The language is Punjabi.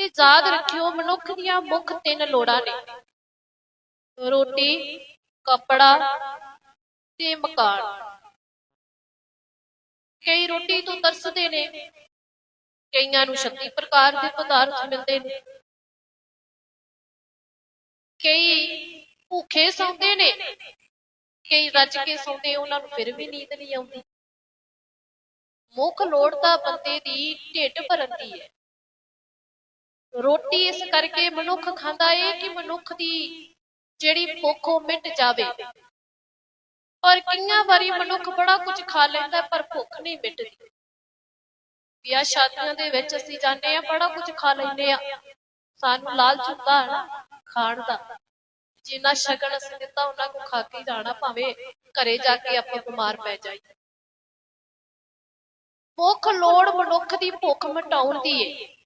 ਤੇ ਯਾਦ ਰੱਖਿਓ, ਮਨੁੱਖ ਦੀਆਂ ਮੁੱਖ ਤਿੰਨ ਲੋੜਾਂ ਨੇ। ਰੋਟੀ, ਕੱਪੜਾ ਤੇ ਮਕਾਨ। ਕਈ ਰੋਟੀ ਤੋਂ ਤਰਸਦੇ ਨੇ, ਕਈਆਂ ਨੂੰ 36 ਪ੍ਰਕਾਰ ਦੇ ਪਦਾਰਥ ਮਿਲਦੇ ਨੇ। ਕਈ ਭੁੱਖੇ ਸੌਂਦੇ ਨੇ, ਕਈ ਰੱਜ ਕੇ ਸੌਂਦੇ, ਉਹਨਾਂ ਨੂੰ ਫਿਰ ਵੀ ਨੀਂਦ ਨਹੀਂ ਆਉਂਦੀ। ਮੁੱਖ ਲੋੜ ਤਾਂ ਬੰਦੇ ਦੀ ਢਿੱਡ ਭਰਨ ਦੀ ਹੈ। ਰੋਟੀ ਇਸ ਕਰਕੇ ਮਨੁੱਖ ਖਾਂਦਾ ਏ ਕਿ ਮਨੁੱਖ ਦੀ ਜਿਹੜੀ ਭੁੱਖ ਉਹ ਮਿਟ ਜਾਵੇ। ਪਰ ਕਈਆਂ ਵਾਰੀ ਮਨੁੱਖ ਬੜਾ ਕੁਝ ਖਾ ਲੈਂਦਾ, ਪਰ ਭੁੱਖ ਨਹੀਂ ਮਿਟਦੀ। ਵਿਆਹ ਸ਼ਾਦੀਆਂ ਦੇ ਵਿੱਚ ਅਸੀਂ ਜਾਂਦੇ ਆ ਬੜਾ ਕੁਝ ਖਾ ਲੈਂਦੇ ਆ ਸਾਨੂੰ ਲਾਲਚ ਹੁੰਦਾ ਹੈ ਖਾਣ ਦਾ। ਜਿੰਨਾ ਸ਼ਗਨ ਅਸੀਂ ਦਿੱਤਾ, ਉਹਨਾਂ ਨੂੰ ਖਾ ਕੇ ਜਾਣਾ, ਭਾਵੇਂ ਘਰੇ ਜਾ ਕੇ ਆਪਾਂ ਬਿਮਾਰ ਪੈ ਜਾਈਏ। ਭੁੱਖ ਲੋੜ ਮਨੁੱਖ ਦੀ ਭੁੱਖ ਮਿਟਾਉਣ ਦੀ ਏ।